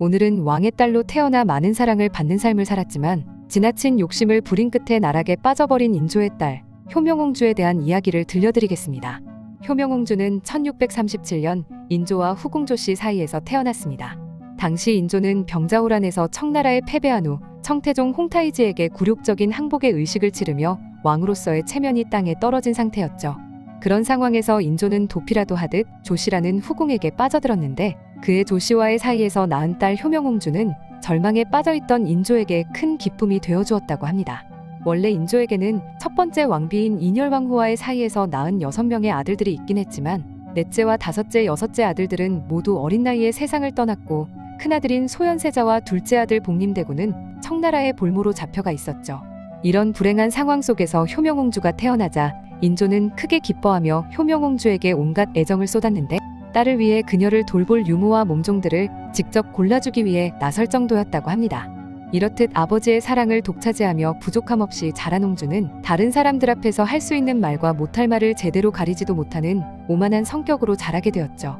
오늘은 왕의 딸로 태어나 많은 사랑을 받는 삶을 살았지만 지나친 욕심을 부린 끝에 나락에 빠져버린 인조의 딸 효명옹주에 대한 이야기를 들려드리겠습니다. 효명옹주는 1637년 인조와 후궁조 씨 사이에서 태어났습니다. 당시 인조는 병자호란에서 청나라에 패배한 후 청태종 홍타이지에게 굴욕적인 항복의 의식을 치르며 왕으로서의 체면이 땅에 떨어진 상태였죠. 그런 상황에서 인조는 도피라도 하듯 조씨라는 후궁에게 빠져들었는데 그의 조씨와의 사이에서 낳은 딸 효명옹주는 절망에 빠져있던 인조에게 큰 기쁨이 되어주었다고 합니다. 원래 인조에게는 첫 번째 왕비인 인열왕후와의 사이에서 낳은 여섯 명의 아들들이 있긴 했지만 넷째와 다섯째, 여섯째 아들들은 모두 어린 나이에 세상을 떠났고 큰아들인 소현세자와 둘째 아들 복림대구는 청나라의 볼모로 잡혀가 있었죠. 이런 불행한 상황 속에서 효명옹주가 태어나자 인조는 크게 기뻐하며 효명옹주에게 온갖 애정을 쏟았는데 딸을 위해 그녀를 돌볼 유무와 몸종들을 직접 골라주기 위해 나설 정도였다고 합니다. 이렇듯 아버지의 사랑을 독차지하며 부족함 없이 자란 옹주는 다른 사람들 앞에서 할 수 있는 말과 못할 말을 제대로 가리지도 못하는 오만한 성격으로 자라게 되었죠.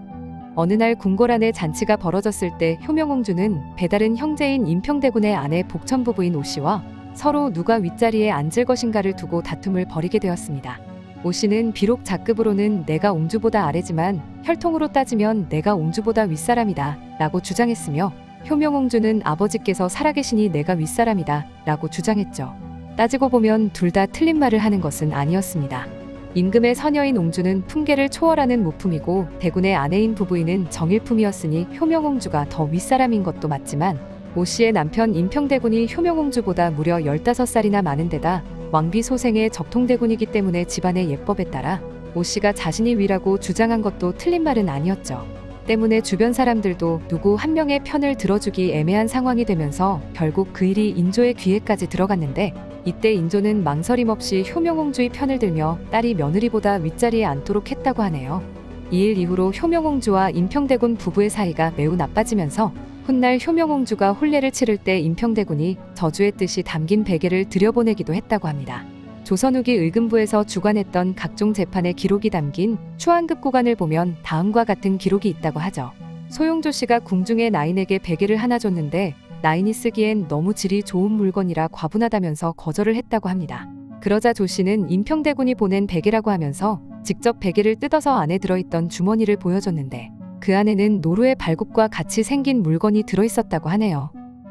어느 날 궁궐 안에 잔치가 벌어졌을 때 효명옹주는 배다른 형제인 임평대군의 아내 복천 부부인 오씨와 서로 누가 윗자리에 앉을 것인가를 두고 다툼을 벌이게 되었습니다. 오 씨는 비록 작급으로는 내가 옹주보다 아래지만 혈통으로 따지면 내가 옹주보다 윗사람이다 라고 주장했으며 효명옹주는 아버지께서 살아계시니 내가 윗사람이다 라고 주장했죠. 따지고 보면 둘 다 틀린 말을 하는 것은 아니었습니다. 임금의 서녀인 옹주는 품계를 초월하는 모품이고 대군의 아내인 부부인은 정일품이었으니 효명옹주가 더 윗사람인 것도 맞지만 오 씨의 남편 임평대군이 효명옹주보다 무려 15살이나 많은 데다 왕비 소생의 적통대군이기 때문에 집안의 예법에 따라 오 씨가 자신이 위라고 주장한 것도 틀린 말은 아니었죠. 때문에 주변 사람들도 누구 한 명의 편을 들어주기 애매한 상황이 되면서 결국 그 일이 인조의 귀에까지 들어갔는데 이때 인조는 망설임 없이 효명옹주의 편을 들며 딸이 며느리보다 윗자리에 앉도록 했다고 하네요. 이 일 이후로 효명옹주와 임평대군 부부의 사이가 매우 나빠지면서 훗날 효명옹주가 혼례를 치를 때 임평대군이 저주의 뜻이 담긴 베개를 들여보내기도 했다고 합니다. 조선 후기 의금부에서 주관했던 각종 재판의 기록이 담긴 추한급 구간을 보면 다음과 같은 기록이 있다고 하죠. 소용조 씨가 궁중의 나인에게 베개를 하나 줬는데 나인이 쓰기엔 너무 질이 좋은 물건이라 과분하다면서 거절을 했다고 합니다. 그러자 조 씨는 임평대군이 보낸 베개라고 하면서 직접 베개를 뜯어서 안에 들어있던 주머니를 보여줬는데 그 안에는 노루의 발굽과 같이 생긴 물건이 들어있었다고 하네요.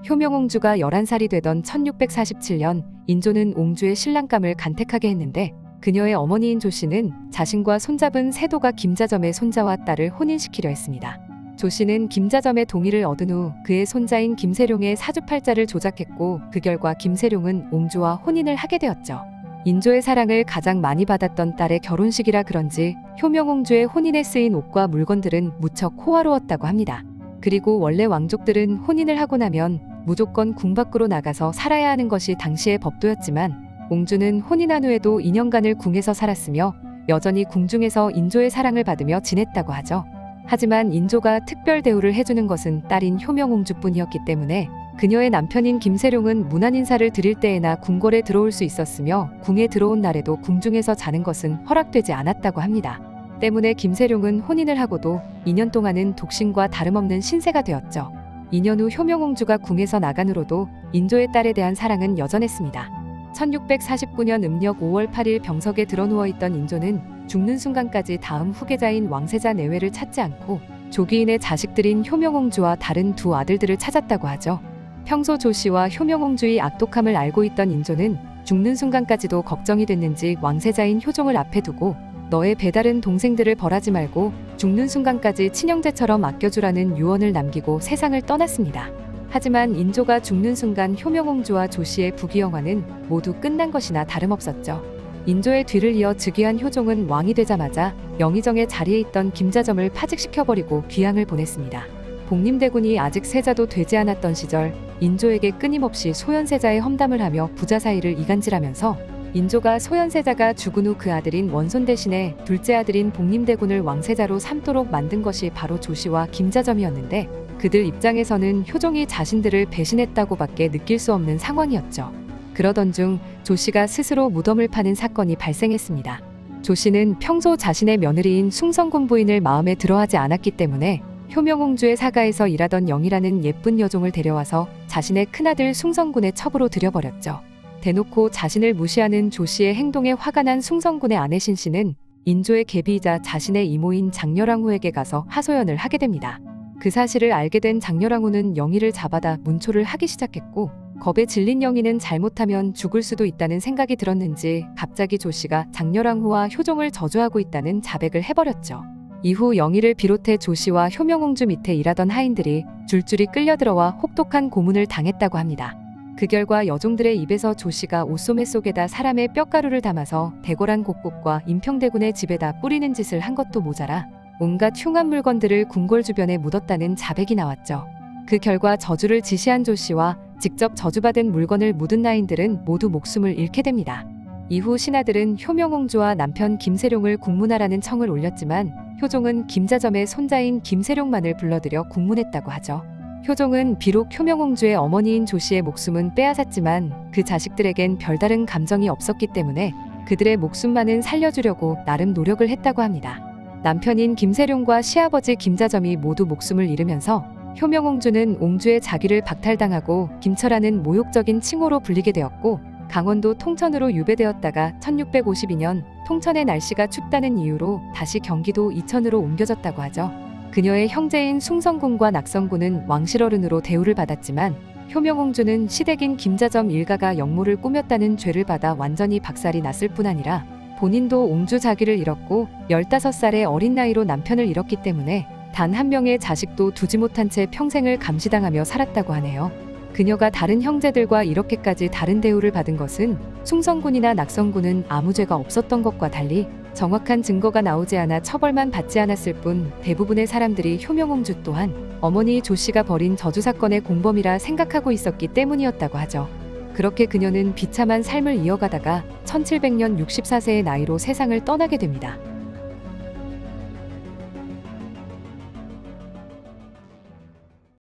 효명옹주가 11살이 되던 1647년 인조는 옹주의 신랑감을 간택하게 했는데 그녀의 어머니인 조 씨는 자신과 손잡은 세도가 김자점의 손자와 딸을 혼인시키려 했습니다. 조 씨는 김자점의 동의를 얻은 후 그의 손자인 김세룡의 사주팔자를 조작했고 그 결과 김세룡은 옹주와 혼인을 하게 되었죠. 인조의 사랑을 가장 많이 받았던 딸의 결혼식이라 그런지 효명옹주의 혼인에 쓰인 옷과 물건들은 무척 호화로웠다고 합니다. 그리고 원래 왕족들은 혼인을 하고 나면 무조건 궁 밖으로 나가서 살아야 하는 것이 당시의 법도였지만 옹주는 혼인한 후에도 2년간을 궁에서 살았으며 여전히 궁중에서 인조의 사랑을 받으며 지냈다고 하죠. 하지만 인조가 특별 대우를 해주는 것은 딸인 효명옹주뿐이었기 때문에 그녀의 남편인 김세룡은 문안 인사를 드릴 때에나 궁궐에 들어올 수 있었으며 궁에 들어온 날에도 궁중에서 자는 것은 허락되지 않았다고 합니다. 때문에 김세룡은 혼인을 하고도 2년 동안은 독신과 다름없는 신세가 되었죠. 2년 후 효명옹주가 궁에서 나간 후로도 인조의 딸에 대한 사랑은 여전했습니다. 1649년 음력 5월 8일 병석에 드러누워 있던 인조는 죽는 순간까지 다음 후계자인 왕세자 내외를 찾지 않고 조기인의 자식들인 효명옹주와 다른 두 아들들을 찾았다고 하죠. 평소 조 씨와 효명옹주의 악독함을 알고 있던 인조는 죽는 순간까지도 걱정이 됐는지 왕세자인 효종을 앞에 두고 너의 배다른 동생들을 벌하지 말고 죽는 순간까지 친형제처럼 아껴주라는 유언을 남기고 세상을 떠났습니다. 하지만 인조가 죽는 순간 효명옹주와 조씨의 부귀영화는 모두 끝난 것이나 다름없었죠. 인조의 뒤를 이어 즉위한 효종은 왕이 되자마자 영의정의 자리에 있던 김자점을 파직시켜버리고 귀향을 보냈습니다. 복림대군이 아직 세자도 되지 않았던 시절 인조에게 끊임없이 소현세자의 험담을 하며 부자 사이를 이간질하면서 인조가 소현세자가 죽은 후 그 아들인 원손 대신에 둘째 아들인 복림대군을 왕세자로 삼도록 만든 것이 바로 조씨와 김자점이었는데 그들 입장에서는 효종이 자신들을 배신했다고밖에 느낄 수 없는 상황이었죠. 그러던 중 조씨가 스스로 무덤을 파는 사건이 발생했습니다. 조씨는 평소 자신의 며느리인 숭성군 부인을 마음에 들어하지 않았기 때문에 효명옹주의 사가에서 일하던 영이라는 예쁜 여종을 데려와서 자신의 큰아들 숭성군의 첩으로 들여버렸죠. 대놓고 자신을 무시하는 조 씨의 행동에 화가 난 숭성군의 아내 신 씨는 인조의 계비이자 자신의 이모인 장렬왕후에게 가서 하소연을 하게 됩니다. 그 사실을 알게 된 장렬왕후는 영희를 잡아다 문초를 하기 시작했고 겁에 질린 영희는 잘못하면 죽을 수도 있다는 생각이 들었는지 갑자기 조 씨가 장렬왕후와 효종을 저주하고 있다는 자백을 해버렸죠. 이후 영희를 비롯해 조 씨와 효명옹주 밑에 일하던 하인들이 줄줄이 끌려들어와 혹독한 고문을 당했다고 합니다. 그 결과 여종들의 입에서 조 씨가 옷소매 속에다 사람의 뼈가루를 담아서 대궐한 곡곡과 임평대군의 집에다 뿌리는 짓을 한 것도 모자라 온갖 흉한 물건들을 궁궐 주변에 묻었다는 자백이 나왔죠. 그 결과 저주를 지시한 조 씨와 직접 저주받은 물건을 묻은 나인들은 모두 목숨을 잃게 됩니다. 이후 신하들은 효명옹주와 남편 김세룡을 국문하라는 청을 올렸지만 효종은 김자점의 손자인 김세룡만을 불러들여 국문했다고 하죠. 효종은 비록 효명옹주의 어머니인 조 씨의 목숨은 빼앗았지만 그 자식들에겐 별다른 감정이 없었기 때문에 그들의 목숨만은 살려주려고 나름 노력을 했다고 합니다. 남편인 김세룡과 시아버지 김자점이 모두 목숨을 잃으면서 효명옹주는 옹주의 자기를 박탈당하고 김철하는 모욕적인 칭호로 불리게 되었고 강원도 통천으로 유배되었다가 1652년 통천의 날씨가 춥다는 이유로 다시 경기도 이천으로 옮겨졌다고 하죠. 그녀의 형제인 숭성군과 낙성군은 왕실어른으로 대우를 받았지만 효명옹주는 시댁인 김자점 일가가 역모를 꾸몄다는 죄를 받아 완전히 박살이 났을 뿐 아니라 본인도 옹주 자기를 잃었고 15살의 어린 나이로 남편을 잃었기 때문에 단 한 명의 자식도 두지 못한 채 평생을 감시당하며 살았다고 하네요. 그녀가 다른 형제들과 이렇게까지 다른 대우를 받은 것은 숭성군이나 낙성군은 아무 죄가 없었던 것과 달리 정확한 증거가 나오지 않아 처벌만 받지 않았을 뿐 대부분의 사람들이 효명옹주 또한 어머니 조 씨가 벌인 저주 사건의 공범이라 생각하고 있었기 때문이었다고 하죠. 그렇게 그녀는 비참한 삶을 이어가다가 1700년 64세의 나이로 세상을 떠나게 됩니다.